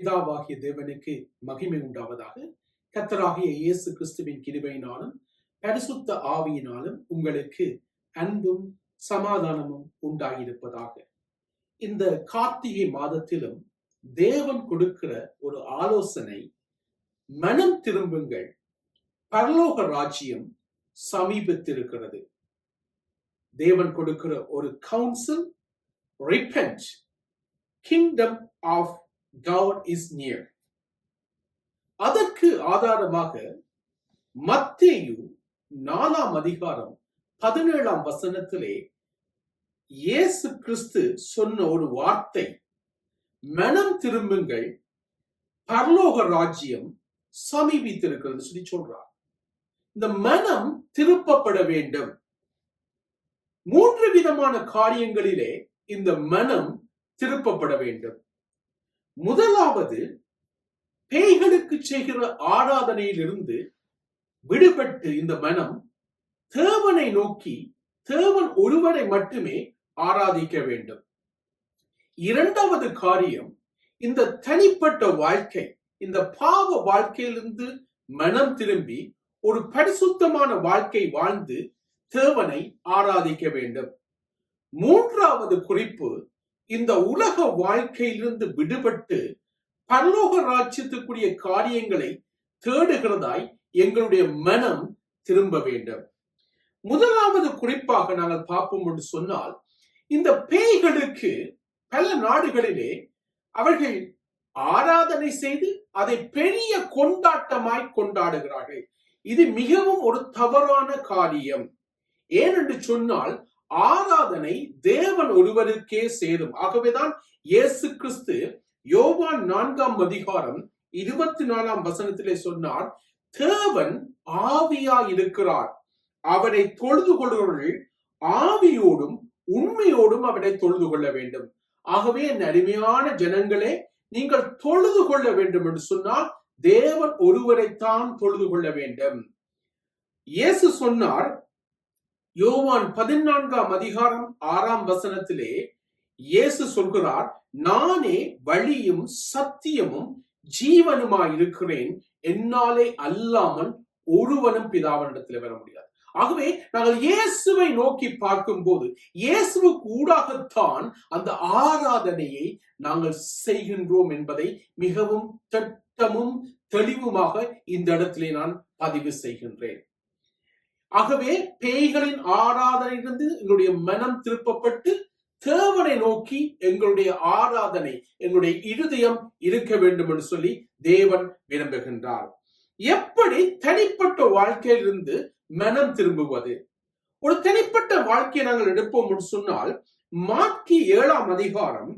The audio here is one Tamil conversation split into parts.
பிதாவாகிய தேவனுக்கு மகிமை உண்டாவதாக கத்தராகிய இயேசு கிறிஸ்துவின் கிருபையினாலும் பரிசுத்த ஆவியினாலும் உங்களுக்கு அன்பும் சமாதானமும் உண்டாகியிருப்பதாக இந்த கார்த்திகை மாதத்திலும் தேவன் கொடுக்கிற ஒரு ஆலோசனை மனம் திரும்புங்கள். பரலோக ராஜ்யம் சமீபத்திருக்கிறது. தேவன் கொடுக்கிற ஒரு council repent kingdom of God is near. அதற்கு ஆதாரமாக மத்தேயு நாலாம் அதிகாரம் பதினேழாம் வசனத்திலே இயேசு கிறிஸ்து சொன்ன ஒரு வார்த்தை. மனம் திரும்புங்கள். பரலோக ராஜ்யம் சமீபித்திருக்கிறது சொல்லி சொல்றார். இந்த மனம் திருப்பப்பட வேண்டும். மூன்று விதமான காரியங்களிலே இந்த மனம் திருப்பப்பட வேண்டும். முதலாவது பேய்களுக்கு செய்கிற ஆராதனையிலிருந்து விடுபட்டு இந்த மனம் தேவனை நோக்கி தேவன் ஒருவரை மட்டுமே ஆராதிக்க வேண்டும். இரண்டாவது காரியம் இந்த தனிப்பட்ட வாழ்க்கை இந்த பாவ வாழ்க்கையிலிருந்து மனம் திரும்பி ஒரு பரிசுத்தமான வாழ்க்கை வாழ்ந்து தேவனை ஆராதிக்க வேண்டும். மூன்றாவது குறிப்பு இந்த உலக வாழ்க்கையிலிருந்து விடுபட்டு பரலோக ராஜ்யத்துக்குரிய காரியங்களை தேடுகிறதாய் எங்களுடைய மனம் திரும்ப வேண்டும். முதலாவது குறிப்பாக நாங்கள் பார்ப்போம் என்று சொன்னால் இந்த பேய்களுக்கு பல நாடுகளிலே அவர்கள் ஆராதனை செய்து அதை பெரிய கொண்டாட்டமாய் கொண்டாடுகிறார்கள். இது மிகவும் ஒரு தவறான காரியம். ஏனென்று சொன்னால் ஆராதனை தேவன் ஒருவருக்கே சேரும். ஆகவேதான் இயேசு கிறிஸ்து யோவான் நான்காம் அதிகாரம் இருபத்தி நாலாம் வசனத்திலே சொன்னார் தேவன் ஆவியா இருக்கிறார் அவரை தொழுது கொள்வர்கள் ஆவியோடும் உண்மையோடும் அவரை தொழுது கொள்ள வேண்டும். ஆகவே என் அருமையான ஜனங்களே நீங்கள் தொழுது கொள்ள வேண்டும் என்று சொன்னால் தேவன் ஒருவரைத்தான் தொழுது கொள்ள வேண்டும். இயேசு சொன்னார் யோவான் பதினான்காம் அதிகாரம் ஆறாம் வசனத்திலே இயேசு சொல்கிறார் நானே வழியும் சத்தியமும் ஜீவனுமாய் இருக்கிறேன் என்னாலே அல்லாமல் ஒருவனும் பிதாவனிடத்தில் வர முடியாது. ஆகவே நாங்கள் இயேசுவை நோக்கி பார்க்கும் போது இயேசுவு கூடாகத்தான் அந்த ஆராதனையை நாங்கள் செய்கின்றோம் என்பதை மிகவும் திட்டமும் தெளிவுமாக இந்த இடத்திலே நான் பதிவு செய்கின்றேன். ஆகவே பேய்களின் ஆராதனையிலிருந்து எங்களுடைய மனம் திருப்பப்பட்டு தேவனை நோக்கி எங்களுடைய ஆராதனை எங்களுடைய இருதயம் இருக்க வேண்டும் என்று சொல்லி தேவன் விரும்புகின்றார். எப்படி தனிப்பட்ட வாழ்க்கையிலிருந்து மனம் திரும்புவது? ஒரு தனிப்பட்ட வாழ்க்கையை நாங்கள் எடுப்போம் என்று சொன்னால் மாக்கி ஏழாம் அதிகாரம்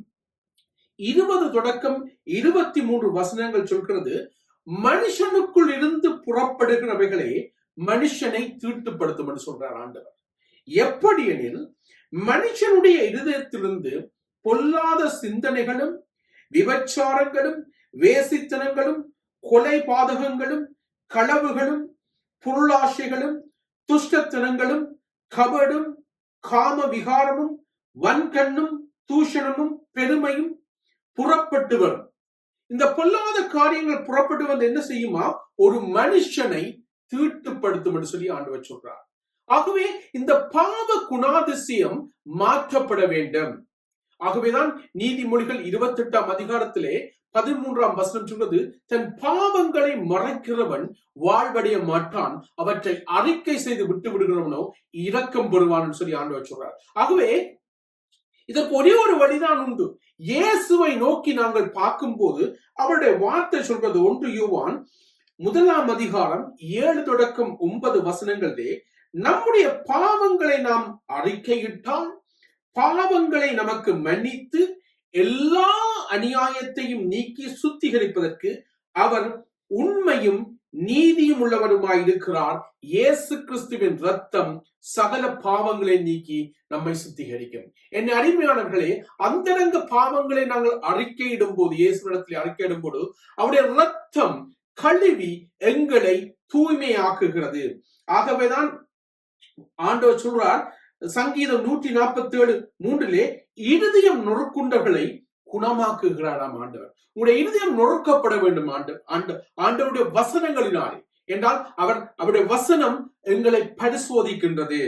இருபது தொடக்கம் இருபத்தி மூன்று வசனங்கள் சொல்கிறது மனுஷனுக்குள் இருந்து புறப்படுகிறவைகளே மனுஷனை தீட்டுப்படுத்தும் என்று சொல்றார் ஆண்டவர். எப்படி எனில் மனுஷனுடைய இருதயத்திலிருந்து பொல்லாத சிந்தனைகளும் விபச்சாரங்களும் வேசித்தனங்களும் கொலை பாதகங்களும் களவுகளும் பொருளாசைகளும் துஷ்டத்தனங்களும் கபடும் காம விகாரமும் வன்கண்ணும் தூஷணமும் பெருமையும் புறப்பட்டு வரும். இந்த பொல்லாத காரியங்கள் புறப்பட்டு வந்து என்ன செய்யுமா? ஒரு மனுஷனை தீட்டுப்படுத்தும் என்று சொல்லி ஆண்டவர் சொல்றார். ஆகவே இந்த பாவ குணாதிசயம் மாற்றப்பட வேண்டும். ஆகவேதான் நீதிமொழிகள் இருபத்தி எட்டாம் அதிகாரத்திலே பதிமூன்றாம் வசனம் சொல்வது தன் பாவங்களை மறைக்கிறவன் வாழ்வடைய மாட்டான் அவற்றை அறிக்கை செய்து விட்டு விடுகிறவனோ இரக்கம் பெறுவான் சொல்லி ஆண்டவர் சொல்றார். ஆகவே இதற்கு ஒரே ஒரு வழிதான் உண்டு. இயேசுவை நோக்கி நாங்கள் பார்க்கும்போது அவருடைய வார்த்தை சொல்றது ஒன்று யுவான் முதலாம் அதிகாரம் ஏழு தொடக்கம் ஒன்பது வசனங்களிலே நம்முடைய பாவங்களை நாம் அறிக்கையிட்டால் பாவங்களை நமக்கு மன்னித்து எல்லா அநியாயத்தையும் நீக்கி சுத்திகரிப்பதற்கு அவர் உண்மையும் நீதியும் உள்ளவருமாய் இருக்கிறார். இயேசு கிறிஸ்துவின் ரத்தம் சகல பாவங்களை நீக்கி நம்மை சுத்திகரிக்கும். என் அருமையானவர்களே அந்தரங்க பாவங்களை நாங்கள் அறிக்கையிடும் போது இயேசுடத்தில் அறிக்கையிடும் போது அவருடைய ரத்தம் கழுவி எங்களை தூய்மையாக்குகிறது. ஆகவேதான் ஆண்டவர் சொல்றார் சங்கீதம் நூற்றி நாற்பத்தி ஏழு மூன்றிலே இருதயம் நொறுக்குண்டர்களை குணமாக்குகிறாராம் ஆண்டவர். உங்களுடைய இருதயம் நொறுக்கப்பட வேண்டும் ஆண்டு ஆண்டு ஆண்டவருடைய வசனங்களினாலே. என்றால் அவர் அவருடைய வசனம் எங்களை பரிசோதிக்கின்றது.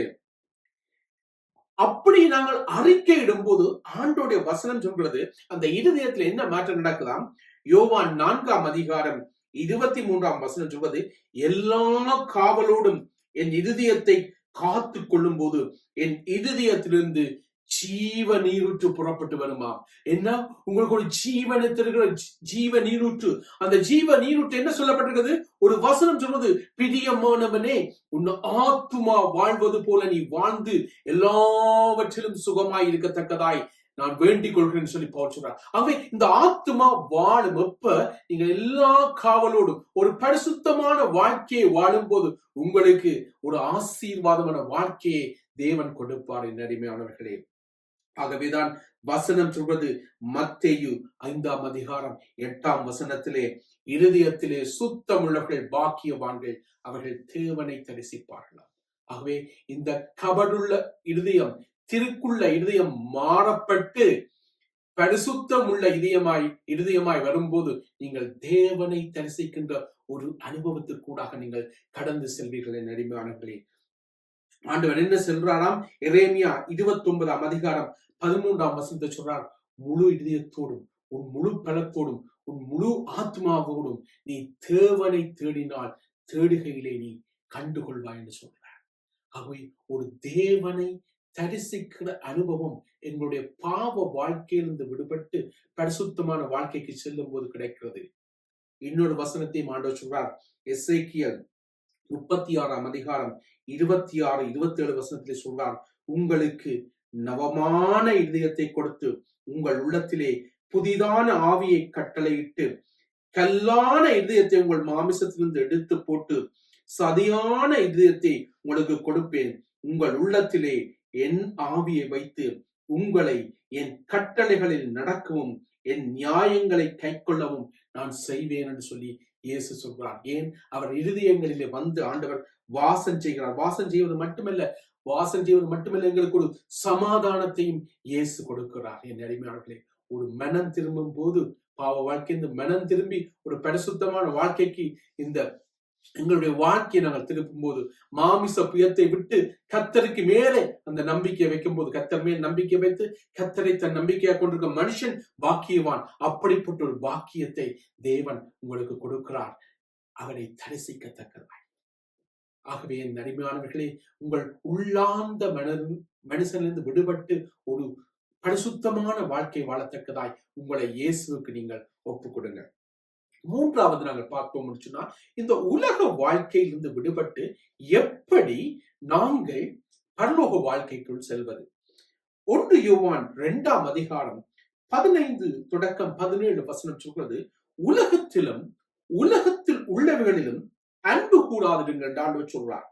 அப்படி நாங்கள் அறிக்கை இடும்போது ஆண்டோடைய வசனம் சொல்கிறது அந்த இருதயத்துல என்ன மாற்றம் நடக்குதாம்? யோவான் நான்காம் அதிகாரம் இருபத்தி மூன்றாம் வசனம் சொல்வது எல்லா காவலோடும் என் இருதயத்தை காத்து கொள்ளும் போது என் இருதயத்திலிருந்து ஜீவ நீரூற்று புறப்பட்டு வருமா? என்ன? உங்களுக்கு ஒரு ஜீவனை ஜீ- ஜீவ நீரூற்று அந்த ஜீவ நீரூற்று என்ன சொல்லப்பட்டிருக்கிறது? ஒரு வசனம் சொல்வது பிரியமானவனே உன் ஆத்துமா வாழ்வது போல நீ வாழ்ந்து எல்லாவற்றிலும் சுகமாய் இருக்கத்தக்கதாய். நான் வேண்டிக் கொள்கிறேன் சொல்லி பவுல் சொல்றார். ஆகவே இந்த ஆத்துமா வாழும் எப்ப? நீங்க எல்லா காவலோடும் ஒரு பரிசுத்தமான வாழ்க்கையை வாழும் போது உங்களுக்கு ஒரு ஆசீர்வாதமான வாழ்க்கையை தேவன் கொடுப்பார் என் அடிமையானவர்களே. ஆகவேதான் வசனம் சொல்வது மத்தேயு ஐந்தாம் அதிகாரம் எட்டாம் வசனத்திலே இருதயத்திலே சுத்தமுள்ளவர்கள் பாக்கியவான்கள் அவர்கள் தேவனை தரிசிப்பார்களாம். ஆகவே இந்த கபடுள்ள இருதயம் திருக்குள்ள இருதயம் மாறப்பட்டு பரிசுத்தம் உள்ள இதயமாய் இருதயமாய் வரும்போது நீங்கள் தேவனை தரிசிக்கின்ற ஒரு அனுபவத்திற்கூடாக நீங்கள் கடந்து செல்வீர்கள் என் அடிமையானவர்களே. ஆண்டவர் என்ன சொல்றாராம்? எரேமியா இருபத்தி ஒன்பதாம் அதிகாரம் பதிமூன்றாம் வசனத்தை சொல்றார் முழு இதயத்தோடும் உன் முழு பலத்தோடும் உன் முழு ஆத்மாவோடும் நீ தேவனை தேடினால் தேடுகையிலே நீ கண்டுகொள்வாய் என்று சொல்றார். ஆகவே ஒரு தேவனை தரிசிக்கிற அனுபவம் எங்களுடைய பாவ வாழ்க்கையிலிருந்து விடுபட்டு பரிசுத்தமான வாழ்க்கைக்கு செல்லும் போது கிடைக்கிறது. இன்னொரு வசனத்தையும் ஆண்டவர் சொல்றார். எஸ்ஐக்கியல் முப்பத்தி ஆறாம் அதிகாரம் இருபத்தி ஆறு இருபத்தி ஏழு வசனத்திலே சொல்றார். உங்களுக்கு நவமான இதயத்தை கொடுத்து உங்கள் உள்ளத்திலே புதிதான ஆவியை கட்டளையிட்டு கல்லான இதயத்தை உங்கள் மாமிசத்திலிருந்து எடுத்து போட்டு சதியான இதயத்தை உங்களுக்கு கொடுப்பேன். உங்கள் உள்ளத்திலே என் ஆவியை வைத்து உங்களை என் கட்டளைகளில் நடக்கவும் என் நியாயங்களை கை கொள்ளவும் நான் செய்வேன் என்று சொல்லி இயேசு சொல்கிறார். ஏன்? அவர் இருதயங்களிலே வந்து ஆண்டவர் வாசம் செய்கிறார். வாசம் செய்வது மட்டுமல்ல வாசம் செய்வது மட்டுமல்ல எங்களுக்கு ஒரு சமாதானத்தையும் இயேசு கொடுக்கிறார். என் அடிமையாளர்களே ஒரு மனம் திரும்பும் போது பாவ வாழ்க்கை இந்த மனம் திரும்பி ஒரு பரிசுத்தமான வாழ்க்கைக்கு இந்த எங்களுடைய வாழ்க்கையை நாங்கள் திருப்பும் போது மாமிச புயத்தை விட்டு கத்தருக்கு மேலே அந்த நம்பிக்கையை வைக்கும் போது கத்தர் மேல் நம்பிக்கை வைத்து கத்தரை தன் நம்பிக்கையாக கொண்டிருக்க மனுஷன் பாக்கியவான். அப்படிப்பட்ட ஒரு பாக்கியத்தை தேவன் உங்களுக்கு கொடுக்கிறார். அவரை தரிசிக்கத்தக்கதாய் ஆகவே என் அருமையானவர்களே உங்கள் உள்ளார்ந்த மன மனுஷனிலிருந்து விடுபட்டு ஒரு பரிசுத்தமான வாழ்க்கை வாழத்தக்கதாய் உங்களை இயேசுவுக்கு நீங்கள் ஒப்புக் கொடுங்க மூன்றாவது நாங்கள் பார்த்தோம் சொன்னா இந்த உலக வாழ்க்கையிலிருந்து விடுபட்டு எப்படி நாங்கள் பரலோக வாழ்க்கைக்குள் செல்வது? ஒன்று யோவான் இரண்டாம் அதிகாரம் பதினைந்து தொடக்கம் பதினேழு வசனம் சொல்றது உலகத்திலும் உலகத்தில் உள்ளவர்களிலும் அன்பு கூடாதுங்கள் என்று ஆண்டவர் சொல்றார்.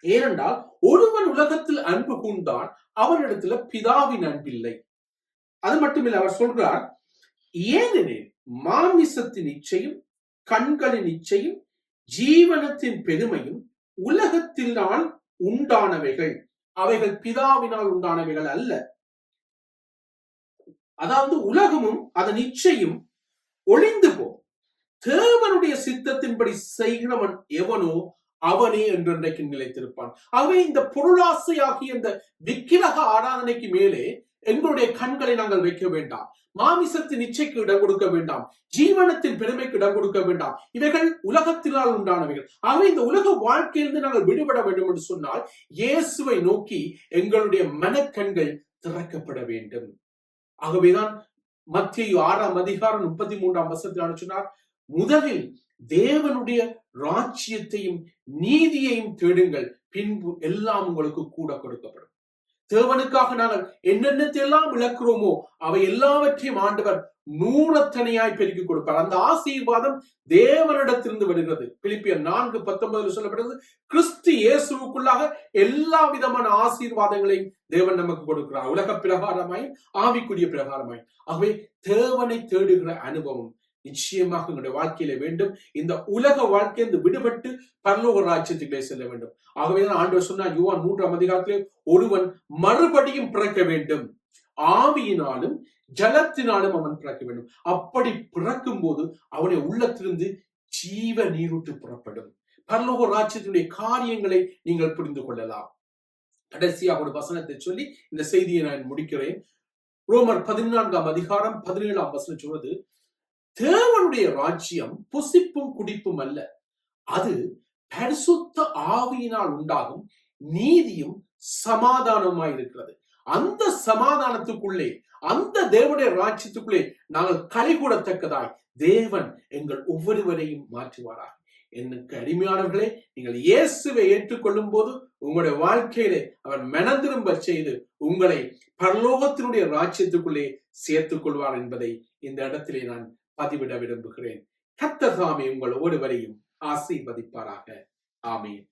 ஏனென்றால் ஒருவன் உலகத்தில் அன்பு கூர்ந்தான் அவனிடத்துல பிதாவின் அன்பில்லை. அது மட்டுமில்லை அவர் சொல்றார் ஏனெனில் மாமிசத்தின் இச்சையும் கண்களின் இச்சையும் ஜீவனத்தின் பெருமையும் உலகத்தினால் உண்டானவைகள். அவைகள் பிதாவினால் உண்டானவைகள் அல்ல. அதாவது உலகமும் அதன் இச்சையும் ஒளிந்து போ தேவனுடைய சித்தத்தின்படி செய்கிறவன் எவனோ அவனே என்றென்றைக்கு நிலைத்திருப்பான். ஆகவே இந்த பொருளாசை ஆகிய இந்த விக்கிரக ஆராதனைக்கு மேலே எங்களுடைய கண்களை நாங்கள் வைக்க வேண்டாம். மாமிசத்தின் இச்சைக்கு இடம் கொடுக்க வேண்டாம். ஜீவனத்தின் பெருமைக்கு இடம் கொடுக்க வேண்டாம். இவைகள் உலகத்தினால் உண்டானவைகள். ஆகவே இந்த உலக வாழ்க்கையிலிருந்து நாங்கள் விடுபட வேண்டும் என்று சொன்னால் இயேசுவை நோக்கி எங்களுடைய மனக்கண்கள் திறக்கப்பட வேண்டும். ஆகவேதான் மத்திய ஆறாம் அதிகாரம் முப்பத்தி மூன்றாம் வசத்தில் சொன்னார்? முதலில் தேவனுடைய ராஜ்யத்தையும் நீதியையும் தேடுங்கள். பின்பு எல்லாம் உங்களுக்கு கூட கொடுக்கப்படும். தேவனுக்காக நாங்கள் என்னென்னத்தையெல்லாம் இழக்கிறோமோ அவை எல்லாவற்றையும் ஆண்டவர் நூறத்தனையாய் பெருக்கி கொடுப்பார். அந்த ஆசீர்வாதம் தேவனிடத்திலிருந்து வருகிறது. பிலிப்பியர் நான்கு பத்தொன்பதுல சொல்லப்படுகிறது கிறிஸ்து இயேசுவுக்குள்ளாக எல்லா விதமான ஆசீர்வாதங்களையும் தேவன் நமக்கு கொடுக்கிறார். உலக பிரகாரமாய் ஆவிக்குரிய பிரகாரமாய். ஆகவே தேவனை தேடுகிற அனுபவம் நிச்சயமாக உங்களுடைய வாழ்க்கையில வேண்டும். இந்த உலக வாழ்க்கையிலிருந்து விடுபட்டு பரலோக ராஜ்யத்துக்குள்ளே செல்ல வேண்டும். ஆகவேதான் ஆண்டவர் சொன்னார் யுவான் மூன்றாம் அதிகாரத்திலே ஒருவன் மறுபடியும் பிறக்க வேண்டும். ஆவியினாலும் ஜலத்தினாலும் அவன் பிறக்க வேண்டும். அப்படி பிறக்கும் போது அவனுடைய உள்ளத்திலிருந்து ஜீவ நீரூட்டு புறப்படும். பரலோக ராஜ்யத்தினுடைய காரியங்களை நீங்கள் புரிந்து கொள்ளலாம். கடைசியாக ஒரு வசனத்தை சொல்லி இந்த செய்தியை நான் முடிக்கிறேன். ரோமர் பதினான்காம் அதிகாரம் பதினேழாம் வசனம் சொல்வது தேவனுடைய ராஜ்யம் புசிப்பும் குடிப்பும் அல்ல. அது பரிசுத்த ஆவியினால் உண்டாகும் நீதியும் சமாதானமாய் இருக்கிறது. அந்த சமாதானத்துக்குள்ளே அந்த தேவனுடைய ராஜ்யத்துக்குள்ளே நாங்கள் கைகூடத்தக்கதாய் தேவன் எங்கள் ஒவ்வொருவரையும் மாற்றுவாராக. எனக்கு அடிமையானவர்களே நீங்கள் இயேசுவை ஏற்றுக்கொள்ளும் போது உங்களுடைய வாழ்க்கையிலே அவர் மனந்திரும்ப செய்து உங்களை பரலோகத்தினுடைய ராஜ்யத்துக்குள்ளே சேர்த்துக் கொள்வார் என்பதை இந்த இடத்திலே நான் பதிவிட விரும்புகிறேன். கத்தர் உங்கள் ஒருவரையும் ஆசீர்வதிப்பாராக. ஆமீன்.